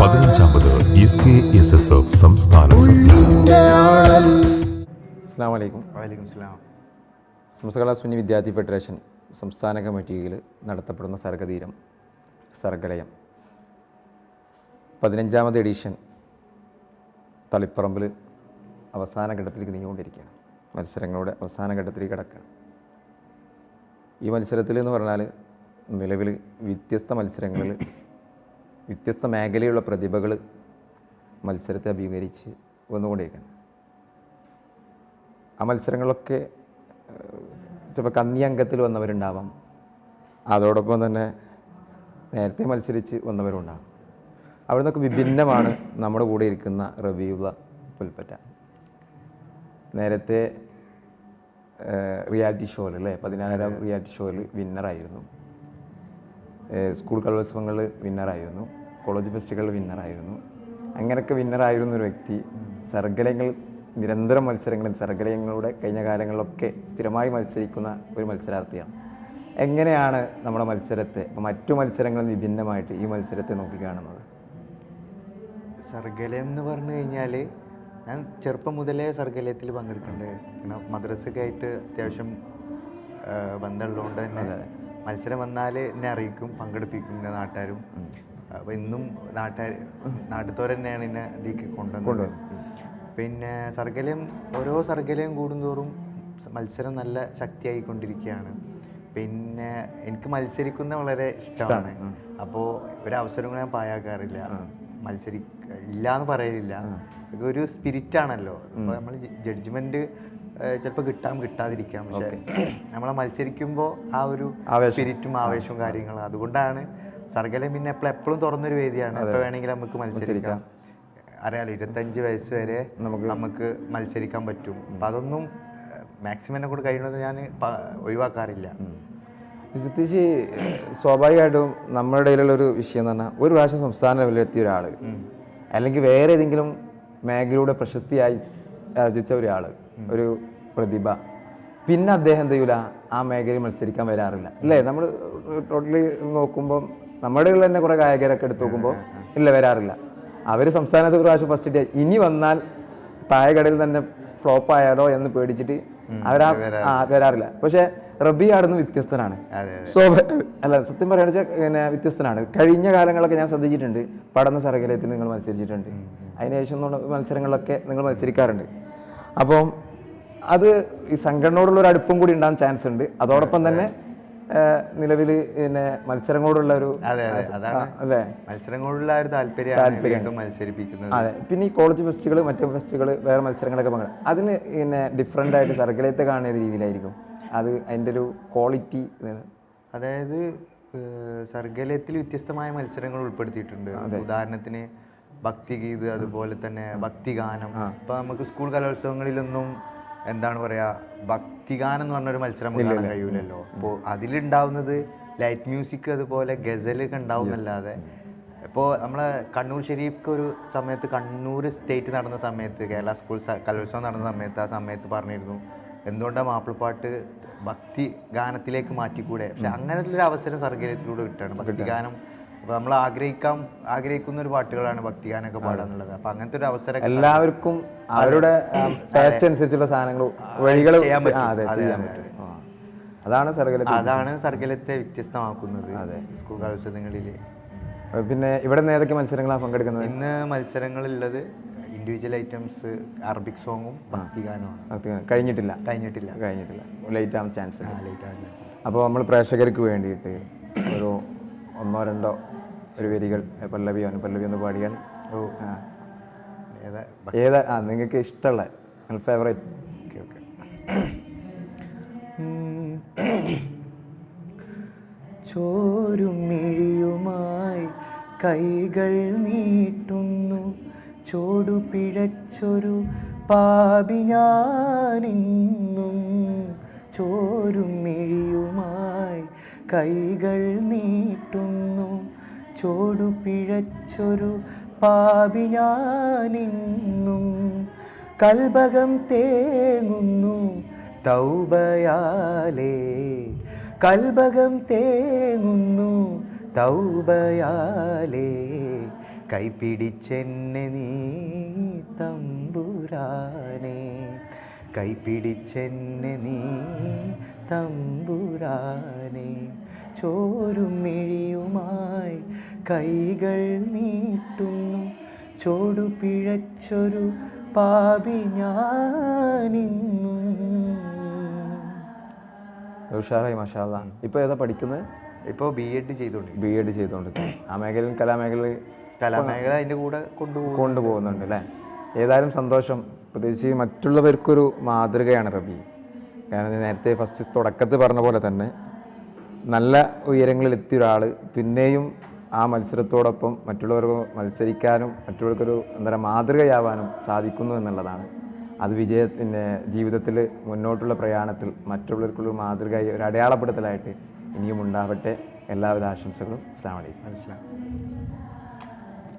പതിനഞ്ചാമത് S K S S F സംസ്ഥാന അസ്സാം വലൈക്കും വലൈക്കും സ്ലാം സമസ്തകലാ സുന്നി വിദ്യാർത്ഥി ഫെഡറേഷൻ സംസ്ഥാന കമ്മിറ്റിയിൽ നടത്തപ്പെടുന്ന സർഗതീരം സർഗലയം. പതിനഞ്ചാമത് എഡീഷൻ തളിപ്പറമ്പിൽ അവസാന ഘട്ടത്തിലേക്ക് നീങ്ങിക്കൊണ്ടിരിക്കുകയാണ്. മത്സരങ്ങളുടെ അവസാന ഘട്ടത്തിലേക്ക് കിടക്കുകയാണ്. ഈ മത്സരത്തിൽ എന്ന് പറഞ്ഞാൽ നിലവിൽ വ്യത്യസ്ത മത്സരങ്ങളിൽ വ്യത്യസ്ത മേഖലയുള്ള പ്രതിഭകൾ മത്സരത്തെ അഭിമുഖീകരിച്ച് വന്നുകൊണ്ടിരിക്കുന്നത് ആ മത്സരങ്ങളൊക്കെ ചിലപ്പോൾ കന്നി അംഗത്തിൽ വന്നവരുണ്ടാവാം. അതോടൊപ്പം തന്നെ നേരത്തെ മത്സരിച്ച് വന്നവരുണ്ടാകും അവിടെ നിന്നൊക്കെ വിഭിന്നമാണ് നമ്മുടെ കൂടെ ഇരിക്കുന്ന റബിയുള്ള പുൽപ്പറ്റ. നേരത്തെ റിയാലിറ്റി ഷോയിൽ അല്ലേ? പതിനാലാം റിയാലിറ്റി ഷോയിൽ വിന്നറായിരുന്നു. സ്കൂൾ കലോത്സവങ്ങളിൽ വിന്നറായിരുന്നു. കോളേജ് ഫെസ്റ്റുകളിൽ വിന്നറായിരുന്നു. അങ്ങനെയൊക്കെ വിന്നറായിരുന്ന ഒരു വ്യക്തി സർഗലയങ്ങൾ നിരന്തരം മത്സരങ്ങളിൽ സർഗലയങ്ങളുടെ കഴിഞ്ഞ കാലങ്ങളിലൊക്കെ സ്ഥിരമായി മത്സരിക്കുന്ന ഒരു മത്സരാർത്ഥിയാണ്. എങ്ങനെയാണ് നമ്മുടെ മത്സരത്തെ മറ്റു മത്സരങ്ങളിൽ വിഭിന്നമായിട്ട് ഈ മത്സരത്തെ നോക്കിക്കാണുന്നത് സർഗലയം എന്ന് പറഞ്ഞു കഴിഞ്ഞാൽ ഞാൻ ചെറുപ്പം മുതലേ സർഗലയത്തിൽ പങ്കെടുക്കുന്നുണ്ട് പിന്നെ മദ്രസയൊക്കെ ആയിട്ട് അത്യാവശ്യം ബന്ധമുള്ളതുകൊണ്ട് തന്നെ മത്സരം വന്നാൽ എന്നെ അറിയിക്കും പങ്കെടുപ്പിക്കും എന്റെ നാട്ടുകാരും. അപ്പോൾ ഇന്നും നാട്ടുകാർ നാട്ടുകാർ തന്നെയാണ് എന്നെ ഇതിലേക്ക് കൊണ്ടുവന്നത്. പിന്നെ സർഗലയം ഓരോ സർഗലയം കൂടുന്തോറും മത്സരം നല്ല ശക്തിയായിക്കൊണ്ടിരിക്കുകയാണ്. പിന്നെ എനിക്ക് മത്സരിക്കുന്ന വളരെ ഇഷ്ടമാണ്. അപ്പോൾ ഒരു കൂടെ ഞാൻ പായാക്കാറില്ല മത്സരി ഇല്ല എന്ന് പറയലില്ല ഒരു സ്പിരിറ്റ് ആണല്ലോ. അപ്പോൾ നമ്മൾ ജഡ്ജ്മെന്റ് ചിലപ്പോൾ കിട്ടാം കിട്ടാതിരിക്കാം. പക്ഷെ നമ്മളെ മത്സരിക്കുമ്പോൾ ആ ഒരു സ്പിരിറ്റും ആവേശവും കാര്യങ്ങളും അതുകൊണ്ടാണ് സർഗലം പിന്നെ എപ്പോഴും എപ്പോഴും തുറന്നൊരു വേദിയാണ്. എപ്പോൾ വേണമെങ്കിലും നമുക്ക് മത്സരിക്കാം. അറിയാലോ ഇരുപത്തഞ്ച് വയസ്സ് വരെ നമുക്ക് നമുക്ക് മത്സരിക്കാൻ പറ്റും. അപ്പം അതൊന്നും മാക്സിമം എന്നെ കൂടെ കഴിയണത് ഞാൻ ഒഴിവാക്കാറില്ല. പ്രത്യേകിച്ച് സ്വാഭാവികമായിട്ടും നമ്മുടെ ഇടയിലുള്ള ഒരു വിഷയം എന്ന് പറഞ്ഞാൽ ഒരു പ്രാവശ്യം സംസ്ഥാന ലെവലിലെത്തിയ ഒരാൾ അല്ലെങ്കിൽ വേറെ ഏതെങ്കിലും മേഖലയുടെ പ്രശസ്തിയായി ആർജിച്ച ഒരാൾ ഒരു പ്രതിഭ. പിന്നെ അദ്ദേഹം എന്ത് ചെയ്യൂല? ആ മേഖലയിൽ മത്സരിക്കാൻ വരാറില്ല. അല്ലേ? നമ്മൾ ടോട്ടലി നോക്കുമ്പോൾ നമ്മുടെ ഉള്ള തന്നെ കുറേ ഗായകരൊക്കെ എടുത്തു നോക്കുമ്പോൾ ഇല്ല വരാറില്ല. അവർ സംസ്ഥാനത്ത് പ്രാവശ്യം ഫസ്റ്റ് ഡേ ഇനി വന്നാൽ തായകടയിൽ തന്നെ ഫ്ലോപ്പ് ആയാലോ എന്ന് പേടിച്ചിട്ട് അവരാ വരാറില്ല. പക്ഷെ റബി ആടുന്ന് വ്യത്യസ്തനാണ്. സോ അല്ല സത്യം പറയുകയാണെന്ന് വെച്ചാൽ പിന്നെ വ്യത്യസ്തനാണ്. കഴിഞ്ഞ കാലങ്ങളൊക്കെ ഞാൻ ശ്രദ്ധിച്ചിട്ടുണ്ട്. പഠന സർഗലയത്തിൽ നിങ്ങൾ മത്സരിച്ചിട്ടുണ്ട്. അതിനുശേഷം മത്സരങ്ങളിലൊക്കെ നിങ്ങൾ മത്സരിക്കാറുണ്ട്. അപ്പം അത് ഈ സംഘടനയോടുള്ള ഒരു അടുപ്പം കൂടി ഉണ്ടാകാൻ ചാൻസ് ഉണ്ട്. അതോടൊപ്പം തന്നെ നിലവിൽ പിന്നെ മത്സരങ്ങളോടുള്ള ഒരു അതെ മത്സരങ്ങളുള്ള ഒരു താല്പര്യം. മത്സരിപ്പിക്കുന്നത്. അതെ. പിന്നെ ഈ കോളേജ് ഫെസ്റ്റുകൾ മറ്റു ഫെസ്റ്റുകൾ വേറെ മത്സരങ്ങളൊക്കെ പങ്കെടുക്കും. അതിന് പിന്നെ ഡിഫറെന്റ് ആയിട്ട് സർഗലയത്തെ കാണുന്ന രീതിയിലായിരിക്കും. അത് അതിന്റെ ഒരു ക്വാളിറ്റി അതായത് സർഗലയത്തിൽ വ്യത്യസ്തമായ മത്സരങ്ങൾ ഉൾപ്പെടുത്തിയിട്ടുണ്ട്. ഉദാഹരണത്തിന് ഭക്തിഗീത് അതുപോലെ തന്നെ ഭക്തിഗാനം. ഇപ്പം നമുക്ക് സ്കൂൾ കലോത്സവങ്ങളിലൊന്നും എന്താണ് പറയാ ഭക്തിഗാനം എന്ന് പറഞ്ഞൊരു മത്സരം കാണാൻ കഴിയൂലല്ലോ. അപ്പോൾ അതിലുണ്ടാവുന്നത് ലൈറ്റ് മ്യൂസിക് അതുപോലെ ഗസലൊക്കെ ഉണ്ടാവുന്നല്ലാതെ ഇപ്പോൾ നമ്മളെ കണ്ണൂർ ഷെരീഫ് ഒരു സമയത്ത് കണ്ണൂർ സ്റ്റേറ്റ് നടന്ന സമയത്ത് കേരള സ്കൂൾ കലോത്സവം നടന്ന സമയത്ത് ആ സമയത്ത് പറഞ്ഞിരുന്നു എന്തുകൊണ്ടാണ് മാപ്പിളപ്പാട്ട് ഭക്തി ഗാനത്തിലേക്ക് മാറ്റിക്കൂടെ? പക്ഷെ അങ്ങനത്തെ ഒരു അവസരം സർഗലയത്തിലൂടെ കിട്ടുകയാണ് ഭക്തിഗാനം അപ്പോൾ നമ്മൾ ആഗ്രഹിക്കാം ആഗ്രഹിക്കുന്ന ഒരു പാട്ടുകളാണ് ഭക്തിഗാനൊക്കെ പാടാന്നുള്ളത്. അപ്പോൾ അങ്ങനത്തെ ഒരു അവസരം എല്ലാവർക്കും അവരുടെ ടേസ്റ്റ് അനുസരിച്ചുള്ള സാധനങ്ങൾ വഴികൾ ചെയ്യാൻ പറ്റും. അതാണ് സർഗലത്തെ അതാണ് സർഗലത്തെ വ്യത്യസ്തമാക്കുന്നത് അതെ. സ്കൂൾ കലോത്സവങ്ങളിൽ പിന്നെ ഇവിടെ നിന്ന് ഏതൊക്കെ മത്സരങ്ങളാണ് പങ്കെടുക്കുന്നത്? ഇന്ന് മത്സരങ്ങളുള്ളത് ഇൻഡിവിജ്വൽ ഐറ്റംസ് അറബിക് സോങ്ങും ഭക്തിഗാനമാണ് ഭക്തിഗാനം. കഴിഞ്ഞിട്ടില്ല? കഴിഞ്ഞിട്ടില്ല. കഴിഞ്ഞിട്ടില്ല. ലേറ്റ് ആവാൻ ചാൻസ് ലേറ്റ് ആവാൻ ചാൻസ്. അപ്പോൾ നമ്മൾ പ്രേക്ഷകർക്ക് വേണ്ടിയിട്ട് ഒരു ഒന്നോ രണ്ടോ ഒരു വരികൾ പല്ലവി അനുപല്ലവി ഒന്ന് പാടിയാൽ ഓ. ഏതാ ആ നിങ്ങൾക്ക് ഇഷ്ടമുള്ള നിങ്ങൾ ഫേവറേറ്റ് ഓക്കെ ഓക്കെ. ചോരുമിഴിയുമായി കൈകൾ നീട്ടുന്നു. ചോടു പിഴച്ചൊരു പാപി ഞാനിന്നും. ചോരുമിഴിയുമായി കൈകൾ നീട്ടുന്നു ചോടു പിഴച്ചൊരു പാപി ഞാനിന്നും. കൽഭകം തേങ്ങുന്നു തൗബയാലേ. കൽഭകം തേങ്ങുന്നു തൗബയാലേ. കൈപിടിച്ചെന്നെ നീ തമ്പുരാനെ. കൈപിടിച്ചെന്നെ നീ തമ്പുരാനെ. ചോരും മിഴിയുമായി കൈകൾ നീട്ടുന്നു. ചോടു പിഴച്ചൊരു പാപി ഞാനിന്നു. ഉഷാറായി മഷാല ഇപ്പൊ ഏതാ പഠിക്കുന്നത്? ഇപ്പോൾ ബി എഡ് ചെയ്തോണ്ട് ബി എഡ് ചെയ്തോണ്ട് ആ മേഖലയിൽ കലാമേഖല കലാമേഖല അതിന്റെ കൂടെ കൊണ്ടുപോകും കൊണ്ടുപോകുന്നുണ്ട് അല്ലേ? ഏതായാലും സന്തോഷം. പ്രത്യേകിച്ച് മറ്റുള്ളവർക്കൊരു മാതൃകയാണ് റബി. കാരണം ഞാൻ നേരത്തെ ഫസ്റ്റ് തുടക്കത്തിൽ പറഞ്ഞ പോലെ തന്നെ നല്ല ഉയരങ്ങളിൽ എത്തിയ ഒരാൾ പിന്നെയും ആ മത്സരത്തോടൊപ്പം മറ്റുള്ളവർക്ക് മത്സരിക്കാനും മറ്റുള്ളവർക്കൊരു എന്താ പറയുക മാതൃകയാവാനും സാധിക്കുന്നു എന്നുള്ളതാണ്. അത് വിജയത്തിന്റെ ജീവിതത്തിൽ മുന്നോട്ടുള്ള പ്രയാണത്തിൽ മറ്റുള്ളവർക്കുള്ള മാതൃകയായി ഒരു അടയാളപ്പെടുത്തലായിട്ട് ഇനിയും ഉണ്ടാവട്ടെ. എല്ലാവിധ ആശംസകളും. അസ്സാം വലൈക്കും മനസ്സിലാവും